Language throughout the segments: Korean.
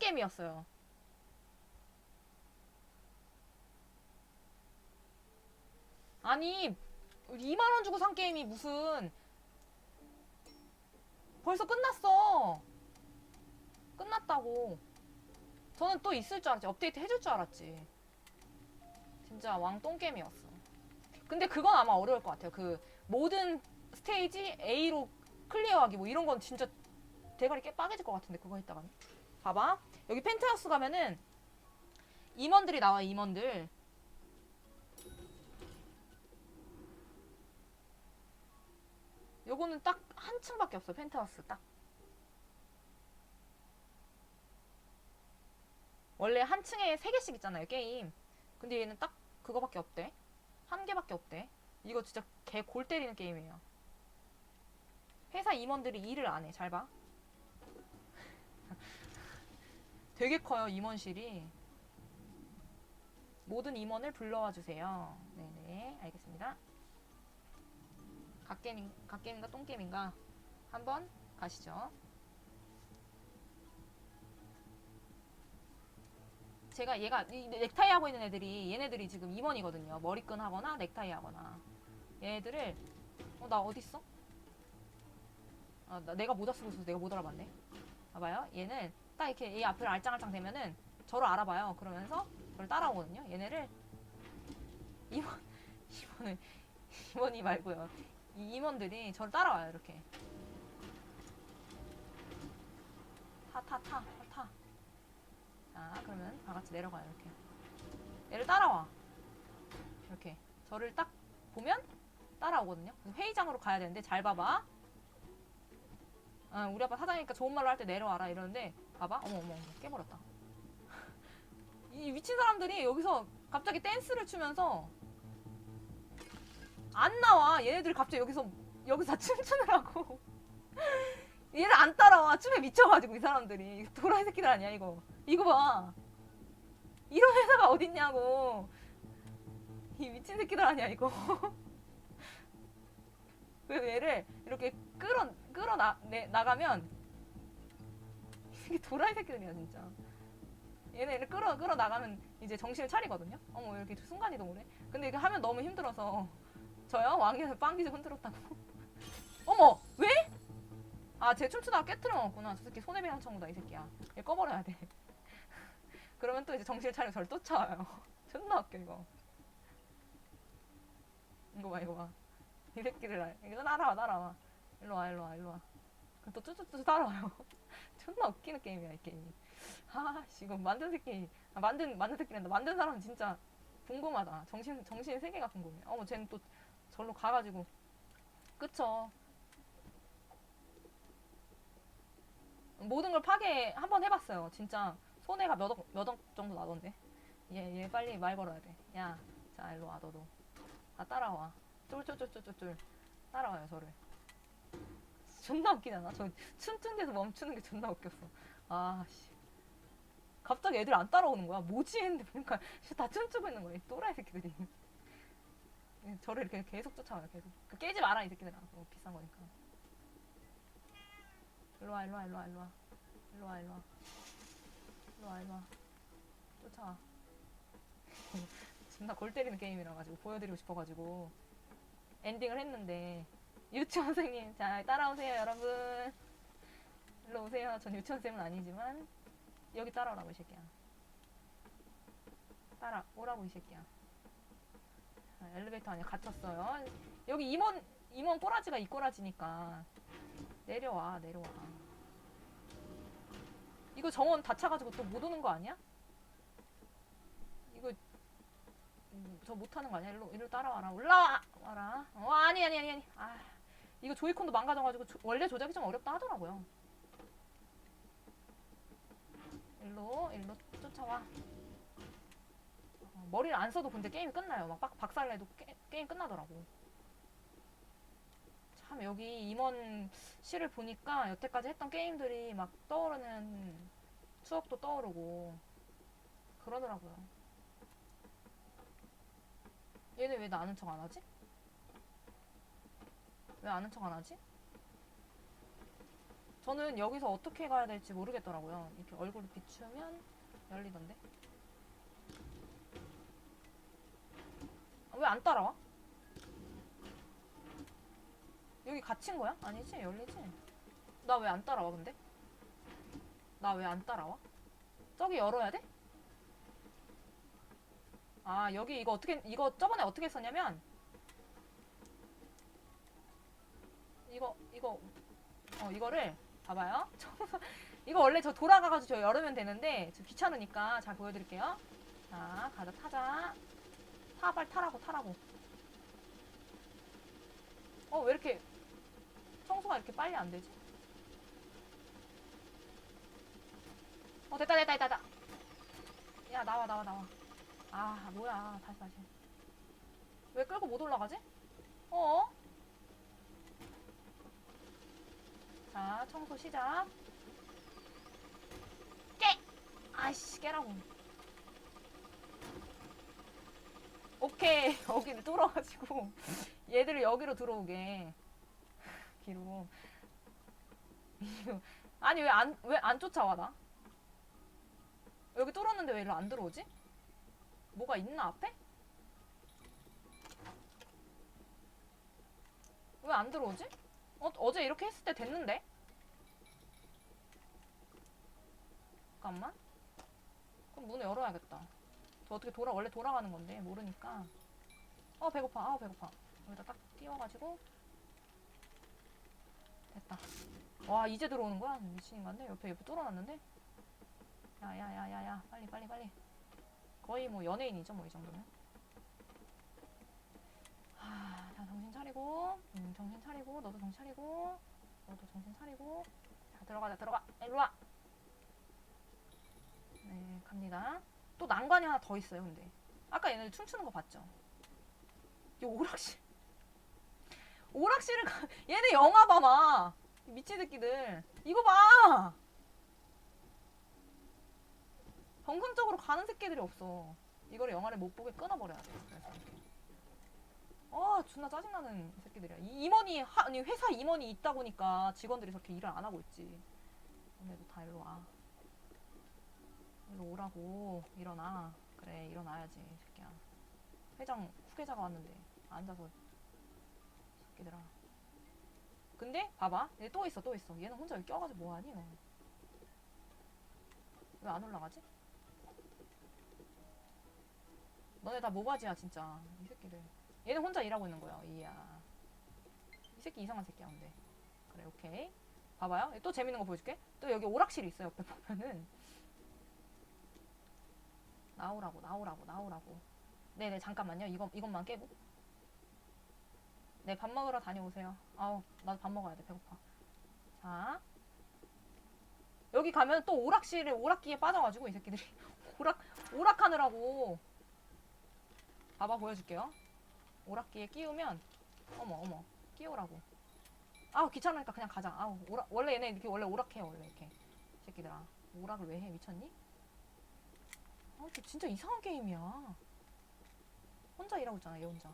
똥게임이었어요. 아니 2만 원 주고 산 게임이 무슨 벌써 끝났어. 끝났다고. 저는 또 있을 줄 알았지. 업데이트 해줄 줄 알았지. 진짜 왕똥 게임이었어. 근데 그건 아마 어려울 것 같아요. 그 모든 스테이지 A로 클리어하기 뭐 이런 건 진짜 대가리 깨 빠개질 것 같은데 그거 했다가는. 봐봐. 여기 펜트하우스 가면은 임원들이 나와 임원들. 요거는 딱 한 층밖에 없어 펜트하우스 딱. 원래 한 층에 세 개씩 있잖아요 게임. 근데 얘는 딱 그거밖에 없대. 한 개밖에 없대. 이거 진짜 개 골 때리는 게임이에요. 회사 임원들이 일을 안 해. 잘 봐. 되게 커요 임원실이. 모든 임원을 불러와 주세요. 네네 알겠습니다. 갓게임 갓게임인가 똥게임인가 한번 가시죠. 제가 얘가 이 넥타이 하고 있는 애들이 얘네들이 지금 임원이거든요. 머리끈 하거나 넥타이 하거나 얘네들을 어 나 어디 있어? 아, 나 내가 모자 쓰고 있어서 내가 못 알아봤네. 봐봐요. 얘는 딱 이렇게 얘 앞을 알짱알짱 대면은 저를 알아봐요. 그러면서 저를 따라오거든요. 얘네를 임원 임원을 임원이 말고요. 이 임원들이 저를 따라와요. 이렇게 타 타 타 타. 자 그러면 다 같이 내려가요. 이렇게 얘를 따라와. 이렇게 저를 딱 보면 따라오거든요. 회의장으로 가야 되는데 잘 봐봐. 아, 우리 아빠 사장이니까 좋은 말로 할 때 내려와라 이러는데 봐봐. 어머 어머 어머 깨버렸다. 이 미친 사람들이 여기서 갑자기 댄스를 추면서 안 나와. 얘네들이 갑자기 여기서 여기서 다 춤추느라고. 얘를 안 따라와. 춤에 미쳐가지고 이 사람들이 도라이 새끼들 아니야 이거. 이거 봐. 이런 회사가 어딨냐고. 이 미친 새끼들 아니야 이거. 그래서 얘를 이렇게 끌어 끌어 나 내, 나가면 이게 도라이 새끼들이야 진짜. 얘네를 끌어 끌어 나가면 이제 정신을 차리거든요. 어머 왜 이렇게 순간 이동을 해? 근데 이게 하면 너무 힘들어서 저요 왕에서 빵기지 흔들었다고. 어머 왜? 아제 춤추다가 깨트려 먹었구나. 저 새끼 손해배상 청구다 이 새끼야. 얘 꺼버려야 돼. 그러면 또 이제 정신을 차리고 저를 쫓아와요. 존나 웃겨 이거. 이거 봐 이거 봐. 이 새끼를 알- 이거 따라와 따라와. 일로 와 일로 와 일로 와. 또 쭈쭈쭈 따라와요. 존나 웃기는 게임이야 이 게임. 아씨 이거 만든 새끼 아, 만든 만든 새끼란다. 만든 사람 은 진짜 궁금하다. 정신 정신 세계가 궁금해. 어머 쟤는 또 절로 가가지고 그쵸. 모든 걸 파괴 한 번 해봤어요. 진짜 손해가 몇억 몇억 정도 나던데. 얘 얘 빨리 말 걸어야 돼. 야, 자 일로 와 너도. 아 따라와. 쫄쫄쫄쫄쫄쫄 따라와요 저를. 존나 웃기잖아. 저 춤춘 데서 멈추는 게 존나 웃겼어. 아 씨. 갑자기 애들 안 따라오는 거야. 뭐지 했는데 보니까 다 춤추고 있는 거야. 이 또라이 새끼들이. 저를 이렇게 계속 쫓아와요. 계속. 그 깨지 마라 이 새끼들아. 너무 비싼 거니까. 일로 와, 일로 와, 일로 와, 일로 와. 일로 와, 일로 와. 일로 와, 일로 와. 쫓아와. 존나 골 때리는 게임이라 가지고 보여드리고 싶어가지고 엔딩을 했는데 유치원 선생님 자 따라오세요 여러분. 일로 오세요. 전 유치원 쌤은 아니지만 여기 따라오라고 이 새끼야. 따라 오라고 이 새끼야. 자, 엘리베이터 안에 갇혔어요. 여기 임원 임원 꼬라지가 이 꼬라지니까. 내려와 내려와. 이거 정원 다 차가지고 또 못 오는 거 아니야? 이거 음, 저 못하는 거 아니야? 일로 일로 따라와라. 올라와 와라. 어 아니 아니 아니 아니. 아 이거 조이콘도 망가져가지고 조- 원래 조작이 좀 어렵다 하더라고요. 일로 일로 쫓아와. 어, 머리를 안 써도 근데 게임이 끝나요. 막 박, 박살내도 게, 게임 끝나더라고. 참 여기 임원실을 보니까 여태까지 했던 게임들이 막 떠오르는 추억도 떠오르고 그러더라고요. 얘네 왜나 아는 척 안 하지? 왜 아는 척 안 하지? 저는 여기서 어떻게 가야 될지 모르겠더라고요. 이렇게 얼굴을 비추면 열리던데. 아, 왜안 따라와? 여기 갇힌 거야? 아니지? 열리지? 나 왜 안 따라와, 근데? 나 왜 안 따라와? 저기 열어야 돼? 아, 여기 이거 어떻게, 이거 저번에 어떻게 했었냐면, 이거, 이거, 어, 이거를, 봐봐요. 이거 원래 저 돌아가가지고 저 열으면 되는데, 저 귀찮으니까 잘 보여드릴게요. 자, 가자, 타자. 타, 빨리 타라고, 타라고. 어, 왜 이렇게, 청소가 이렇게 빨리 안 되지? 어, 됐다, 됐다, 됐다. 야, 나와, 나와, 나와. 아, 뭐야. 다시, 다시. 왜 끌고 못 올라가지? 어? 자, 청소 시작. 깨! 아이씨, 깨라고. 오케이. 여기를 뚫어가지고. 얘들을 여기로 들어오게. 뒤로. 아니, 왜 안, 왜 안 쫓아와, 나? 여기 뚫었는데 왜 일로 안 들어오지? 뭐가 있나, 앞에? 왜 안 들어오지? 어, 어제 이렇게 했을 때 됐는데? 잠깐만. 그럼 문을 열어야겠다. 저 어떻게 돌아, 원래 돌아가는 건데, 모르니까. 어, 배고파. 아우, 배고파. 여기다 딱 띄워가지고. 됐다. 와, 이제 들어오는 거야? 미친인간데? 옆에, 옆에 뚫어놨는데? 야, 야, 야, 야, 야. 빨리, 빨리, 빨리. 거의 뭐 연예인이죠, 뭐 이 정도면. 하, 자, 정신 차리고. 음, 정신 차리고. 너도 정신 차리고. 너도 정신 차리고. 자, 들어가자, 들어가. 일로 와. 네, 갑니다. 또 난관이 하나 더 있어요, 근데. 아까 얘네들 춤추는 거 봤죠? 이 오락실. 오락실을 가, 얘네 영화 봐봐. 미친 새끼들. 이거 봐! 정상적으로 가는 새끼들이 없어. 이거를 영화를 못 보게 끊어버려야 돼. 그래서 이렇게. 아, 존나 짜증나는 새끼들이야. 이 임원이, 하, 아니, 회사 임원이 있다 보니까 직원들이 저렇게 일을 안 하고 있지. 너네도 다 일로 와. 일로 오라고. 일어나. 그래, 일어나야지, 이 새끼야. 회장, 후계자가 왔는데, 앉아서. 새끼들아. 근데, 봐봐. 얘 또 있어, 또 있어. 얘는 혼자 여기 껴가지고 뭐하니, 너. 왜 안 올라가지? 너네 다 모바지야 진짜 이 새끼들 얘는 혼자 일하고 있는 거야 이야. 이 새끼 이상한 새끼야 근데. 그래 오케이. 봐봐요. 또 재밌는 거 보여줄게. 또 여기 오락실이 있어 옆에 보면은. 나오라고 나오라고 나오라고. 네네 잠깐만요. 이거, 이것만 깨고. 네 밥 먹으러 다녀오세요. 아우 나도 밥 먹어야 돼. 배고파. 자. 여기 가면 또 오락실에 오락기에 빠져가지고 이 새끼들이. 오락 오락하느라고. 봐봐 보여줄게요. 오락기에 끼우면 어머 어머 끼우라고. 아우 귀찮으니까 그냥 가자. 아우 오락 원래 얘네 이렇게 원래 오락해요 원래 이렇게 이 새끼들아 오락을 왜 해 미쳤니? 아 진짜 이상한 게임이야. 혼자 일하고 있잖아 얘 혼자.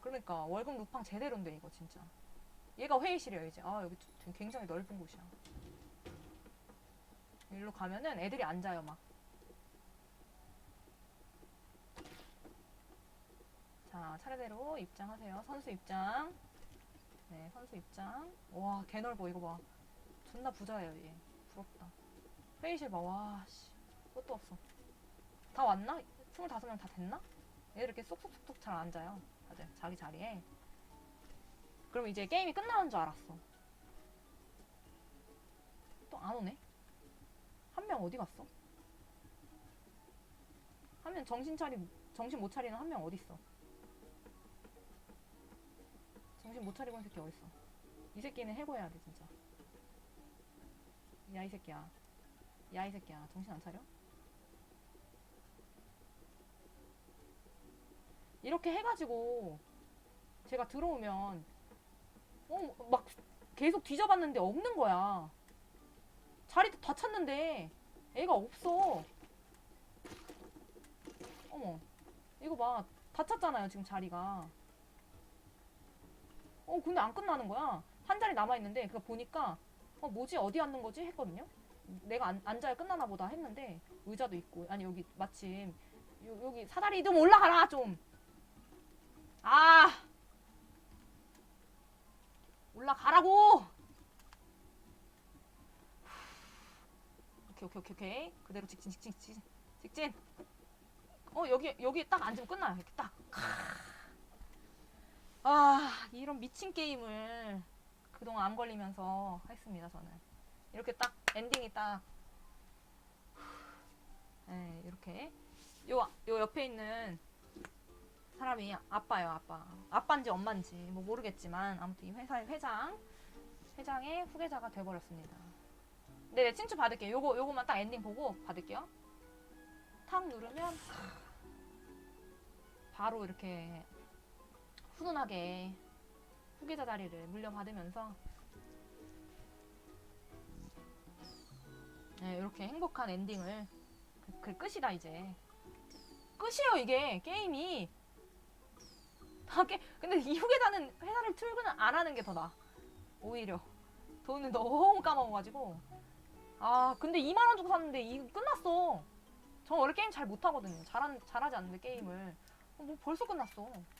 그러니까 월급 루팡 제대로인데 이거 진짜. 얘가 회의실이야 이제. 아 여기 굉장히 넓은 곳이야. 일로 가면은 애들이 앉아요 막. 자, 차례대로 입장하세요. 선수 입장. 네, 선수 입장. 와, 개 넓어, 이거 봐. 존나 부자예요, 얘. 부럽다. 회의실 봐, 와, 씨. 끝도 없어. 다 왔나? 25명 다 됐나? 얘들 이렇게 쏙쏙쏙쏙 잘 앉아요. 다들 자기 자리에. 그럼 이제 게임이 끝나는 줄 알았어. 또 안 오네? 한 명 어디 갔어? 한 명 정신 차리, 정신 못 차리는 한 명 어디 있어? 정신 못 차리고 있는 새끼 어딨어? 이 새끼는 해고해야 돼 진짜. 야 이 새끼야. 야 이 새끼야. 정신 안 차려? 이렇게 해가지고 제가 들어오면 어 막 계속 뒤져봤는데 없는 거야. 자리 다 찾는데 애가 없어. 어머 이거 봐. 다 찾잖아요 지금 자리가. 어 근데 안 끝나는 거야 한 자리 남아 있는데 그거 보니까 어 뭐지 어디 앉는 거지 했거든요. 내가 안, 앉아야 끝나나 보다 했는데 의자도 있고 아니 여기 마침 요, 여기 사다리 좀 올라가라 좀. 아 올라가라고. 오케이 오케이 오케이 오케이 그대로 직진 직진 직진 직진. 어 여기 여기 딱 앉으면 끝나요 이렇게 딱. 아 이런 미친 게임을 그동안 암 걸리면서 했습니다 저는. 이렇게 딱 엔딩이 딱. 네, 이렇게. 요, 요 옆에 있는 사람이 아빠요 아빠. 아빠인지 엄마인지 뭐 모르겠지만 아무튼 이 회사의 회장 회장의 후계자가 돼버렸습니다. 네네 친추 받을게요. 요거 요거만 딱 엔딩 보고 받을게요. 탁 누르면 바로 이렇게 훈훈하게 후계자 자리를 물려받으면서 네, 이렇게 행복한 엔딩을 그, 그 끝이다 이제. 끝이에요 이게. 게임이. 다 게, 근데 이 후계자는 회사를 출근을 안 하는 게 더 나아 오히려. 돈을 너무 까먹어가지고. 아 근데 2만 원 주고 샀는데 이거 끝났어. 저 원래 게임 잘 못하거든요. 잘한, 잘하지 않는데 게임을. 어, 뭐 벌써 끝났어